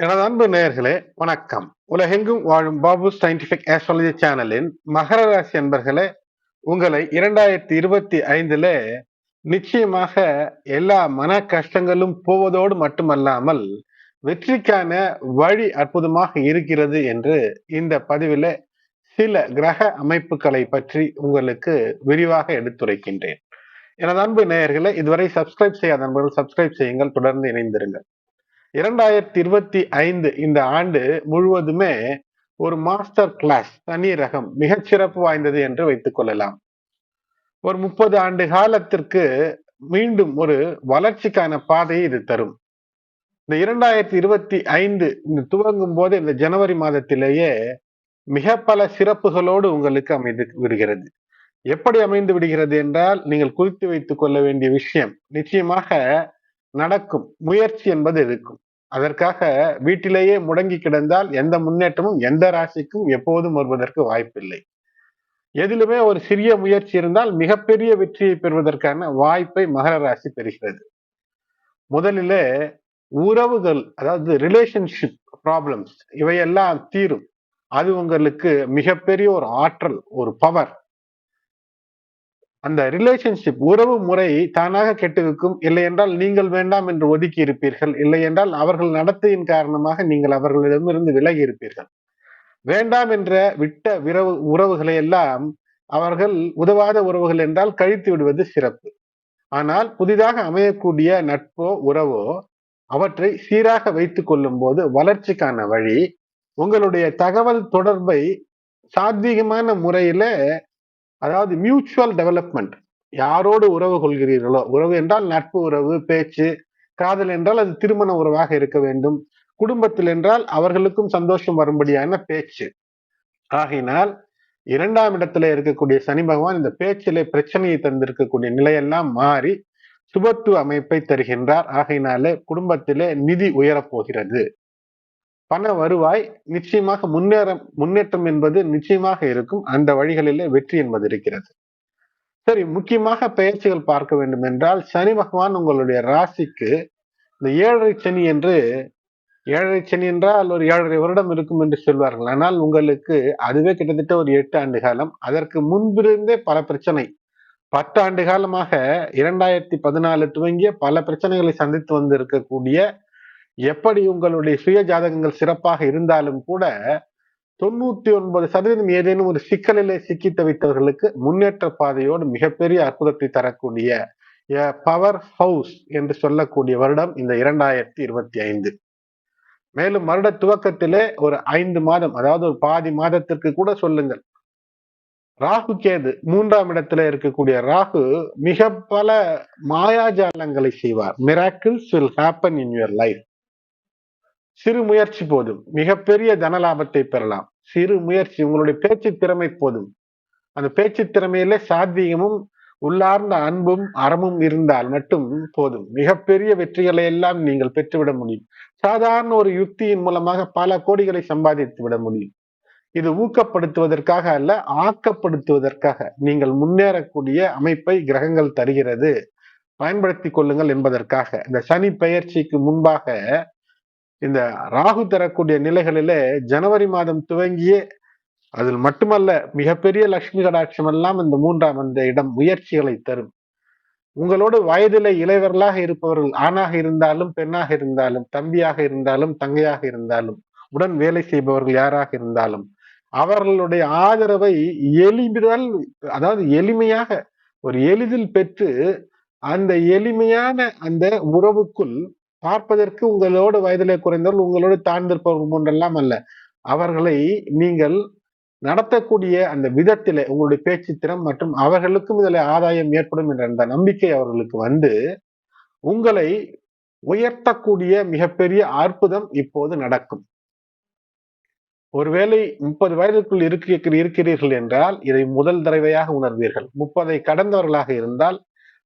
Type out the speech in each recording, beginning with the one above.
எனது அன்பு நேயர்களே வணக்கம். உலகெங்கும் வாழும் பாபு சயின்டிபிக் ஆஸ்ட்ராலஜி சேனலின் மகர ராசி அன்பர்களே உங்களை இரண்டாயிரத்தி இருபத்தி ஐந்துல நிச்சயமாக எல்லா மன கஷ்டங்களும் போவதோடு மட்டுமல்லாமல் வெற்றிக்கான வழி அற்புதமாக இருக்கிறது என்று இந்த பதிவில் சில கிரக அமைப்புகளை பற்றி உங்களுக்கு விரிவாக எடுத்துரைக்கின்றேன். எனது அன்பு நேயர்களை இதுவரை சப்ஸ்கிரைப் செய்யாத நண்பர்கள் சப்ஸ்கிரைப் செய்யுங்கள் தொடர்ந்து இணைந்திருங்கள். இரண்டாயிரத்தி இருபத்தி ஐந்து இந்த ஆண்டு முழுவதுமே ஒரு மாஸ்டர் கிளாஸ் தனி ரகம் மிகச்சிறப்பு வாய்ந்தது என்று வைத்துக் கொள்ளலாம். ஒரு முப்பது ஆண்டு காலத்திற்கு மீண்டும் ஒரு வளர்ச்சிக்கான பாதையை இது தரும். இந்த இரண்டாயிரத்தி இருபத்தி ஐந்து இந்த துவங்கும் போது இந்த ஜனவரி மாதத்திலேயே மிக பல சிறப்புகளோடு உங்களுக்கு அமைந்து விடுகிறது. எப்படி அமைந்து விடுகிறது என்றால் நீங்கள் குறித்து வைத்துக் கொள்ள வேண்டிய விஷயம் நிச்சயமாக நடக்கும். முயற்சி என்பது இருக்கும். அதற்காக வீட்டிலேயே முடங்கி கிடந்தால் எந்த முன்னேற்றமும் எந்த ராசிக்கும் எப்போதும் வருவதற்கு வாய்ப்பில்லை. எதிலுமே ஒரு சிறிய முயற்சி இருந்தால் மிகப்பெரிய வெற்றியை பெறுவதற்கான வாய்ப்பை மகர ராசி பெறுகிறது. முதலிலே உறவுகள் அதாவது ரிலேஷன்ஷிப் ப்ராப்ளம்ஸ் இவையெல்லாம் தீரும். அது உங்களுக்கு மிகப்பெரிய ஒரு ஆற்றல் ஒரு பவர் அந்த ரிலேஷன்ஷிப் உறவு முறை தானாக கெட்டிருக்கும். இல்லை என்றால் நீங்கள் வேண்டாம் என்று ஒதுக்கி இருப்பீர்கள். இல்லை என்றால் அவர்கள் நடத்தையின் காரணமாக நீங்கள் அவர்களிடமிருந்து விலகி இருப்பீர்கள். வேண்டாம் என்ற விட்ட விரவு உறவுகளை எல்லாம் அவர்கள் உதவாத உறவுகள் என்றால் கழித்து விடுவது சிறப்பு. ஆனால் புதிதாக அமையக்கூடிய நட்போ உறவோ அவற்றை சீராக வைத்துக் கொள்ளும் போது வளர்ச்சிக்கான வழி உங்களுடைய தகவல் தொடர்பை சாத்வீகமான முறையில அதாவது மியூச்சுவல் டெவலப்மெண்ட் யாரோடு உறவு கொள்கிறீர்களோ உறவு என்றால் நட்பு உறவு பேச்சு காதல் என்றால் அது திருமண உறவாக இருக்க வேண்டும். குடும்பத்தில் என்றால் அவர்களுக்கும் சந்தோஷம் வரும்படியான பேச்சு. ஆகினால் இரண்டாம் இடத்துல இருக்கக்கூடிய சனி பகவான் இந்த பேச்சிலே பிரச்சனையை தந்திருக்கக்கூடிய நிலையெல்லாம் மாறி சுபத்துவ அமைப்பை தருகின்றார். ஆகையினாலே குடும்பத்திலே நிதி உயரப்போகிறது. பண வருவாய் நிச்சயமாக முன்னேறம் முன்னேற்றம் என்பது நிச்சயமாக இருக்கும். அந்த வழிகளிலே வெற்றி என்பது இருக்கிறது. சரி முக்கியமாக பயிற்சிகள் பார்க்க வேண்டும் என்றால் சனி பகவான் உங்களுடைய ராசிக்கு இந்த ஏழரை சனி என்று ஏழரை சனி என்றால் ஒரு ஏழரை வருடம் இருக்கும் என்று சொல்வார்கள். ஆனால் உங்களுக்கு அதுவே கிட்டத்தட்ட ஒரு எட்டு ஆண்டு காலம். அதற்கு முன்பிருந்தே பல பிரச்சனை. பத்து ஆண்டு காலமாக இரண்டாயிரத்தி பதினாலு துவங்கிய பல பிரச்சனைகளை சந்தித்து வந்திருக்கக்கூடிய எப்படி உங்களுடைய சுய ஜாதகங்கள் சிறப்பாக இருந்தாலும் கூட தொண்ணூத்தி ஒன்பது சதவீதம் ஏதேனும் ஒரு சிக்கலிலே சிக்கி தவித்தவர்களுக்கு முன்னேற்ற பாதையோடு மிகப்பெரிய அற்புதத்தை தரக்கூடிய பவர் ஹவுஸ் என்று சொல்லக்கூடிய வருடம் இந்த இரண்டாயிரத்தி இருபத்தி ஐந்து. மேலும் வருட துவக்கத்திலே ஒரு ஐந்து மாதம் அதாவது ஒரு பாதி மாதத்திற்கு கூட சொல்லுங்கள். ராகு கேது மூன்றாம் இடத்துல இருக்கக்கூடிய ராகு மிக பல மாயாஜாலங்களை செய்வார். Miracles will happen in your life சிறு முயற்சி போதும். மிகப்பெரிய தன லாபத்தை பெறலாம். சிறு முயற்சி உங்களுடைய பேச்சு திறமை போதும். அந்த பேச்சு திறமையிலே சாத்தியமும் உள்ளார்ந்த அன்பும் அறமும் இருந்தால் மட்டும் போதும். மிகப்பெரிய வெற்றிகளை எல்லாம் நீங்கள் பெற்றுவிட முடியும். சாதாரண ஒரு யுக்தியின் மூலமாக பல கோடிகளை சம்பாதித்து விட முடியும். இது ஊக்கப்படுத்துவதற்காக அல்ல ஆக்கப்படுத்துவதற்காக நீங்கள் முன்னேறக்கூடிய அமைப்பை கிரகங்கள் தருகிறது. பயன்படுத்தி கொள்ளுங்கள் என்பதற்காக. இந்த சனி பயிற்சிக்கு முன்பாக இந்த ராகு தரக்கூடிய நிலைகளிலே ஜனவரி மாதம் துவங்கியே அதில் மட்டுமல்ல மிகப்பெரிய லட்சுமி கடாட்சம் எல்லாம் இந்த மூன்றாம் அந்த இடம் முயற்சிகளை தரும். உங்களோடு வயதில இளைவர்களாக இருப்பவர்கள் ஆணாக இருந்தாலும் பெண்ணாக இருந்தாலும் தம்பியாக இருந்தாலும் தங்கையாக இருந்தாலும் உடன் வேலை செய்பவர்கள் யாராக இருந்தாலும் அவர்களுடைய ஆதரவை எளிதில் அதாவது எளிமையாக ஒரு எளிதில் பெற்று அந்த எளிமையான அந்த உறவுக்குள் பார்ப்பதற்கு உங்களோட வயதிலே குறைந்தவர்கள் உங்களோடு தாழ்ந்திருப்பவர்கள் போன்றெல்லாம் அல்ல. அவர்களை நீங்கள் நடத்தக்கூடிய அந்த விதத்திலே உங்களுடைய பேச்சு திறம் மற்றும் அவர்களுக்கும் இதில் ஆதாயம் ஏற்படும் என்ற அந்த நம்பிக்கை அவர்களுக்கு வந்து உங்களை உயர்த்தக்கூடிய மிகப்பெரிய அற்புதம் இப்போது நடக்கும். ஒருவேளை முப்பது வயதுக்குள் இருக்க இருக்கிறீர்கள் என்றால் இதை முதல் தடவையாக உணர்வீர்கள். முப்பதை கடந்தவர்களாக இருந்தால்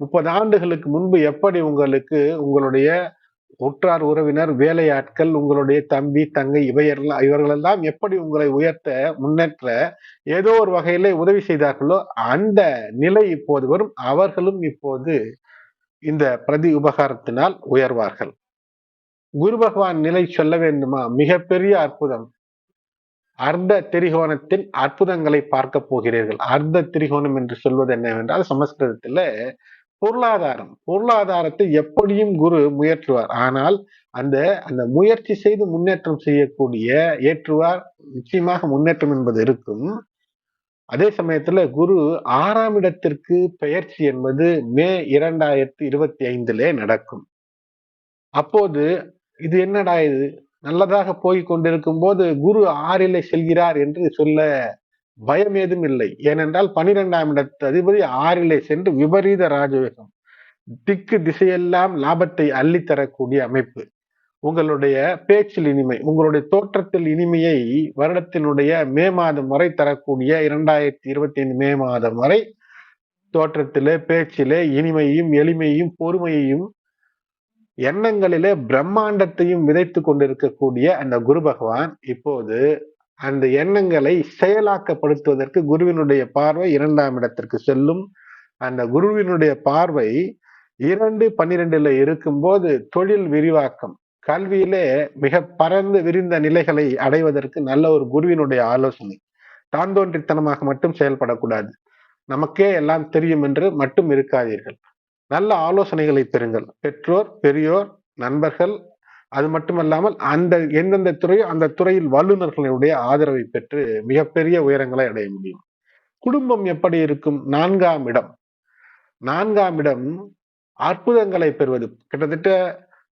முப்பது ஆண்டுகளுக்கு முன்பு எப்படி உங்களுக்கு உங்களுடைய உற்றார் உறவினர் வேலையாட்கள் உங்களுடைய தம்பி தங்கை இவையெல்லாம் இவர்களெல்லாம் எப்படி உங்களை உயர்த்த முன்னேற்ற ஏதோ ஒரு வகையில உதவி செய்தார்களோ அந்த நிலை இப்போது வரும். அவர்களும் இப்போது இந்த பிரதி உபகாரத்தினால் உயர்வார்கள். குரு பகவான் நிலை சொல்ல வேண்டுமா? மிகப்பெரிய அற்புதம். அர்த்த திரிகோணத்தின் அற்புதங்களை பார்க்க போகிறீர்கள். அர்த்த திரிகோணம் என்று சொல்வது என்னவென்றால் சமஸ்கிருதத்துல பொருளாதாரம். பொருளாதாரத்தை எப்படியும் குரு முயற்றுவார். ஆனால் அந்த அந்த முயற்சி செய்து முன்னேற்றம் செய்யக்கூடிய ஏற்றுவார் நிச்சயமாக முன்னேற்றம் என்பது இருக்கும். அதே சமயத்துல குரு ஆறாம் இடத்திற்கு பெயர்ச்சி என்பது மே இரண்டாயிரத்தி இருபத்தி ஐந்திலே நடக்கும். அப்போது இது என்னடா இது? நல்லதாக போய் கொண்டிருக்கும் போது குரு ஆறிலே செல்கிறார் என்று சொல்ல பயம் ஏதும் இல்லை. ஏனென்றால் பனிரெண்டாம் இடத்து அதிபதி ஆறிலே சென்று விபரீத ராஜவேகம் திக்கு திசையெல்லாம் லாபத்தை அள்ளித்தரக்கூடிய அமைப்பு. உங்களுடைய பேச்சில் இனிமை உங்களுடைய தோற்றத்தில் இனிமையை வருடத்தினுடைய மே மாதம் வரை தரக்கூடிய இரண்டாயிரத்தி இருபத்தி ஐந்து மே மாதம் வரை தோற்றத்திலே பேச்சிலே இனிமையும் எளிமையும் பொறுமையையும் எண்ணங்களிலே பிரம்மாண்டத்தையும் விதைத்து கொண்டிருக்கக்கூடிய அந்த குரு பகவான் இப்போது அந்த எண்ணங்களை செயலாக்கப்படுத்துவதற்கு குருவினுடைய பார்வை இரண்டாம் இடத்திற்கு செல்லும். அந்த குருவினுடைய பார்வை இரண்டு பன்னிரெண்டுல இருக்கும்போது தொழில் விரிவாக்கம் கல்வியிலே மிக பரந்து விரிந்த நிலைகளை அடைவதற்கு நல்ல ஒரு குருவினுடைய ஆலோசனை. தான் தோன்றித்தனமாக மட்டும் செயல்படக்கூடாது. நமக்கே எல்லாம் தெரியும் என்று மட்டும் இருக்காதீர்கள். நல்ல ஆலோசனைகளை பெறுங்கள். பெற்றோர் பெரியோர் நண்பர்கள் அது மட்டுமல்லாமல் அந்த எந்தெந்த துறையோ அந்த துறையில் வல்லுநர்களுடைய ஆதரவை பெற்று மிகப்பெரிய உயரங்களை அடைய முடியும். குடும்பம் எப்படி இருக்கும்? நான்காம் இடம். நான்காம் இடம் அற்புதங்களை பெறுவது. கிட்டத்தட்ட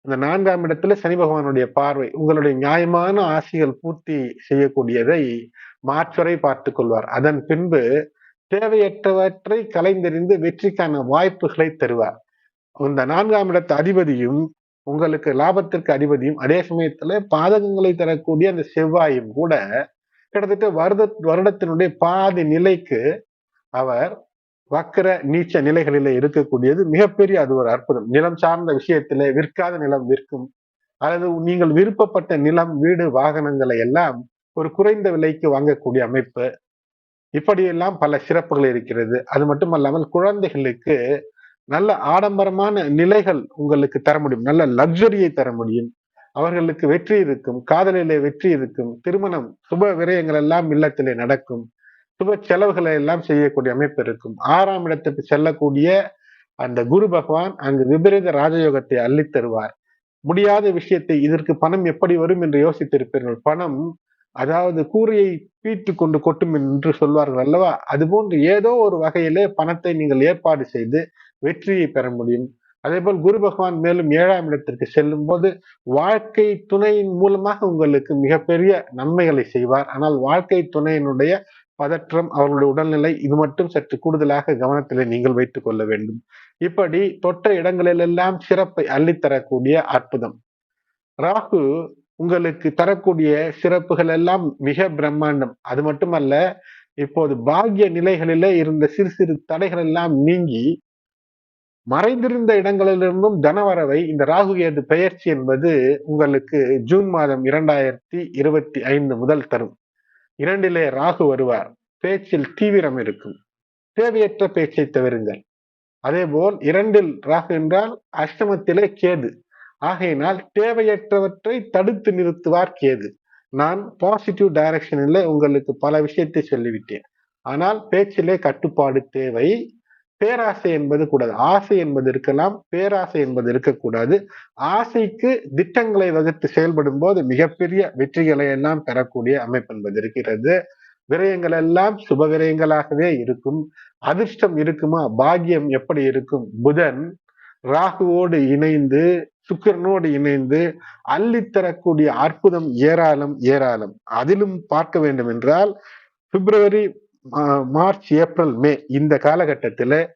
இந்த நான்காம் இடத்துல சனி பகவானுடைய பார்வை உங்களுடைய நியாயமான ஆசைகள் பூர்த்தி செய்யக்கூடியதை மாற்றரை பார்த்து கொள்வார். அதன் பின்பு தேவையற்றவற்றை கலைந்தெறிந்து வெற்றிக்கான வாய்ப்புகளை தருவார். இந்த நான்காம் இடத்து அதிபதியும் உங்களுக்கு லாபத்திற்கு அதிபதியும் அதே சமயத்துல பாதகங்களை தரக்கூடிய அந்த செவ்வாயும் கூட கிட்டத்தட்ட வருட வருடத்தினுடைய பாதி நிலைக்கு அவர் வக்கர நீச்ச நிலைகளில இருக்கக்கூடியது மிகப்பெரிய அது ஒரு அற்புதம். நிலம் சார்ந்த விஷயத்துல விற்காத நிலம் விற்கும் அல்லது நீங்கள் விருப்பப்பட்ட நிலம் வீடு வாகனங்களை எல்லாம் ஒரு குறைந்த விலைக்கு வாங்கக்கூடிய அமைப்பு. இப்படியெல்லாம் பல சிறப்புகள் இருக்கிறது. அது மட்டுமல்லாமல் குழந்தைகளுக்கு நல்ல ஆடம்பரமான நிலைகள் உங்களுக்கு தர முடியும். நல்ல லக்ஸரியை தர முடியும். அவர்களுக்கு வெற்றி இருக்கும். காதலிலே வெற்றி இருக்கும். திருமணம் சுப விரயங்கள் எல்லாம் இல்லத்திலே நடக்கும். சுப செலவுகளை எல்லாம் செய்யக்கூடிய அமைப்பு இருக்கும். ஆறாம் இடத்துக்கு செல்லக்கூடிய அந்த குரு பகவான் அங்கு விபரீத ராஜயோகத்தை அள்ளி தருவார். முடியாத விஷயத்தை இதற்கு பணம் எப்படி வரும் என்று யோசித்திருப்பீர்கள். பணம் அதாவது கூரையை பீட்டு கொண்டு கொட்டும் என்று சொல்வார்கள் அல்லவா? அதுபோன்று ஏதோ ஒரு வகையிலே பணத்தை நீங்கள் ஏற்பாடு செய்து வெற்றியை பெற முடியும். அதே போல் குரு பகவான் மேலும் ஏழாம் இடத்திற்கு செல்லும் போது வாழ்க்கை துணையின் மூலமாக உங்களுக்கு மிகப்பெரிய நன்மைகளை செய்வார். ஆனால் வாழ்க்கை துணையினுடைய பதற்றம் அவர்களுடைய உடல்நிலை இது மட்டும் சற்று கூடுதலாக கவனத்தில் நீங்கள் வைத்துக் கொள்ள வேண்டும். இப்படி தொட்ட இடங்களிலெல்லாம் சிறப்பை அள்ளித்தரக்கூடிய அற்புதம். ராகு உங்களுக்கு தரக்கூடிய சிறப்புகள் எல்லாம் மிக பிரம்மாண்டம். அது மட்டுமல்ல இப்போது பாகிய நிலைகளிலே இருந்த சிறு சிறு தடைகள் எல்லாம் நீங்கி மறைந்திருந்த இடங்களிலிருந்தும் தனவரவை இந்த ராகு கேது பெயர்ச்சி என்பது உங்களுக்கு ஜூன் மாதம் இரண்டாயிரத்தி இருபத்தி ஐந்து முதல் தரும். இரண்டிலே ராகு வருவார். பேச்சில் தீவிரம் இருக்கும். தேவையற்ற பேச்சை தவிருங்கள் அதேபோல் இரண்டில் ராகு என்றால் அஷ்டமத்திலே கேது. ஆகையினால் தேவையற்றவற்றை தடுத்து நிறுத்துவார் கேது. நான் பாசிட்டிவ் டைரக்ஷனில் உங்களுக்கு பல விஷயத்தை சொல்லிவிட்டேன். ஆனால் பேச்சிலே கட்டுப்பாடு தேவை. பேராசை என்பது கூடாது. ஆசை என்பது இருக்கலாம் பேராசை என்பது இருக்கக்கூடாது. ஆசைக்கு திட்டங்களை வகுத்து செயல்படும் போது மிகப்பெரிய வெற்றிகளை எல்லாம் பெறக்கூடிய அமைப்பு என்பது இருக்கிறது. விரயங்கள் எல்லாம் சுப விரயங்களாகவே இருக்கும். அதிர்ஷ்டம் இருக்குமா? பாக்கியம் எப்படி இருக்கும்? புதன் ராகுவோடு இணைந்து சுக்கரனோடு இணைந்து அள்ளித்தரக்கூடிய அற்புதம் ஏராளம் ஏராளம். அதிலும் பார்க்க வேண்டும் என்றால் பிப்ரவரி மார்ச் ஏப்ரல் மே இந்த காலகட்டத்தில்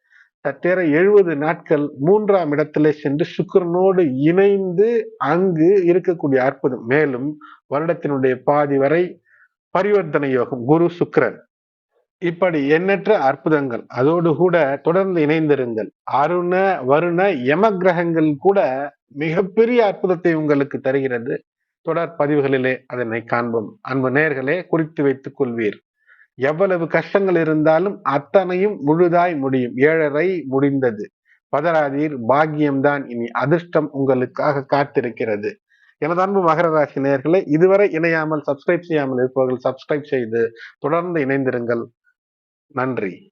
சற்றேற எழுபது நாட்கள் மூன்றாம் இடத்துல சென்று சுக்கரனோடு இணைந்து அங்கு இருக்கக்கூடிய அற்புதம். மேலும் வருடத்தினுடைய பாதி வரை பரிவர்த்தனை யோகம் குரு சுக்கரன். இப்படி எண்ணற்ற அற்புதங்கள். அதோடு கூட தொடர்ந்து இணைந்திருங்கள். அருண வருண யம கிரகங்கள் கூட மிகப்பெரிய அற்புதத்தை உங்களுக்கு தருகிறது. தொடர் பதிவுகளிலே அதனை காண்போம். அன்பு நேர்களே குறித்து வைத்துக் கொள்வீர். எவ்வளவு கஷ்டங்கள் இருந்தாலும் அத்தனையும் முழுதாய் முடியும். ஏழரை முடிந்தது. பதராதீர் பாக்கியம்தான் இனி அதிர்ஷ்டம் உங்களுக்காக காத்திருக்கிறது. எனது அன்பு மகர ராசி நேர்களை இதுவரை இணையாமல் சப்ஸ்கிரைப் செய்யாமல் இருப்பவர்கள் சப்ஸ்கிரைப் செய்து தொடர்ந்து இணைந்திருங்கள். நன்றி.